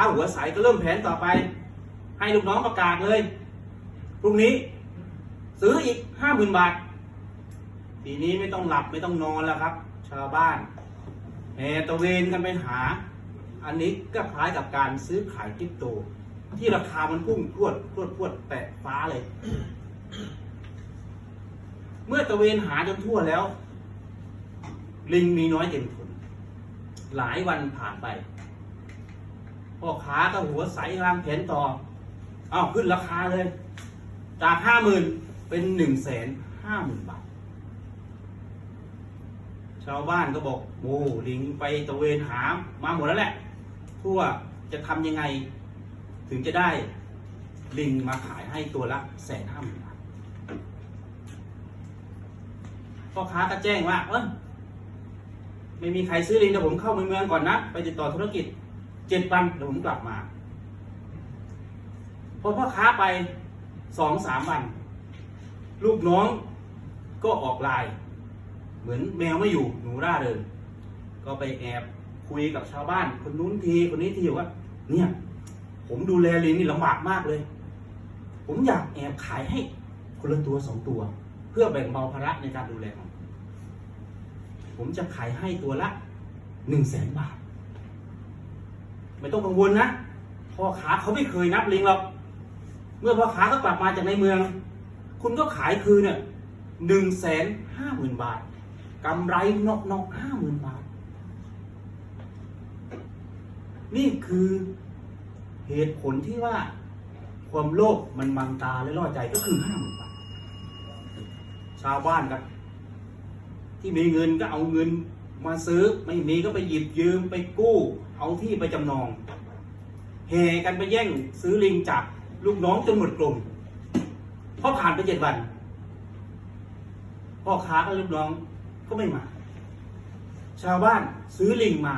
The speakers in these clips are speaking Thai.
าหัวใสก็เริ่มแผนต่อไป ให้ลูกน้องประกาศเลยพรุ่งนี้ ซื้ออีกห้าหมื่นบาท ทีนี้ไม่ต้องหลับไม่ต้องนอนแล้วครับ ชาวบ้านแห่ตะเวนกันไปหา อันนี้ก็คล้ายกับการซื้อขายคริปโต ที่ราคามันพุ่งพรวดพรวดพรวดแตะฟ้าเลย เมื่อตะเวนหาจนทั่วแล้ว ลิงมีน้อยเต็มทนหลายวันผ่านไป พ่อค้าก็หัวใสวางแผนต่อ เอาขึ้นราคาเลย จากห้าหมื่นเป็นหนึ่งแสนห้าหมื่นบาท ชาวบ้านก็บอกโอ้ลิงไปตะเวนหามาหมดแล้วแหละ ทั่วจะทำยังไง ถึงจะได้ลิงมาขายให้ตัวละแสนห้าหมื่นบาทพ่อค้าก็แจ้งว่าเออไม่มีใครซื้อลิงเดี๋ยวผมเข้าเมืองก่อนนะ ไปติดต่อธุรกิจ เจ็ดวันเดี๋ยวผมกลับมา พอพ่อค้าไปสองสามวัน ลูกน้องก็ออกลน์เหมือนแมวไม่อยู่หนูร่าเริงก็ไปแอบคุยกับชาวบ้าน คนนู้นทีคนนี้ทีว่า เนี่ย ผมดูแลลิงนี่ลำบากมากเลย ผมอยากแอบขายให้คนละตัวสองตัว เพื่อแบ่งเบาภาระในการดูแลของผมผมจะขายให้ตัวละหนึ่งแสนบาท ไม่ต้องกังวลนะพ่อค้าเขาไม่เคยนับลิงหรอก เมื่อพ่อค้าเขากลับมาจากในเมือง คุณก็ขายคืนเนี่ยหนึ่งแสนห้าหมื่นบาทกำไรนอกนอกห้าหมื่นบาท นี่คือเหตุผลที่ว่าความโลภมันบังตาและล่อใจก็คือห้าหมื่นบาท ชาวบ้านครับที่มีเงินก็เอาเงิน มาซื้อไม่มีก็ไปหยิบยืมไปกู้ เอาที่ไปจำนองแห่กันไปแย่งซื้อลิงจากลูกน้องจนหมดกลุ่มพอผ่านไปเจ็ดวันพ่อค้ากับลูกน้องก็ไม่มา ชาวบ้านซื้อลิงมา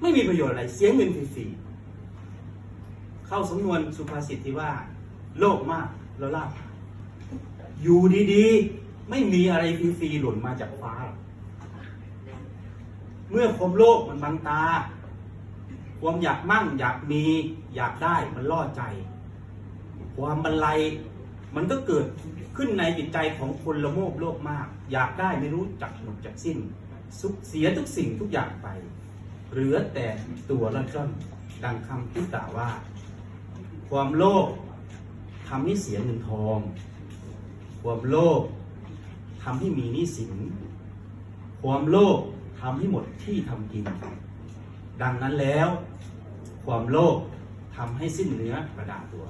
ไม่มีประโยชน์อะไร เสียเงินฟรีๆเข้าสำนวนสุภาษิตที่ว่า โลภมากแล้วลาภหาอยู่ดีๆ ไม่มีอะไรฟรีๆหล่นมาจากฟ้า เมื่อความโลภมันบังตา ความอยากมั่ง อยากมีอยากได้มันล่อใจ ความบันไลมันก็เกิดขึ้นในจิตใจของคนละโมบโลภมาก อยากได้ไม่รู้จักหมดจักสิ้น สุขเสียทุกสิ่งทุกอย่างไป เหลือแต่ตัวละจ้อนดังคำที่กล่าวว่า ความโลภทำให้เสียเงินทอง ความโลภทำให้มีหนี้สิน ความโลภ ทำให้หมดที่ทำกิน ดังนั้นแล้ว ความโลภทำให้สิ้นเนื้อประดาตัว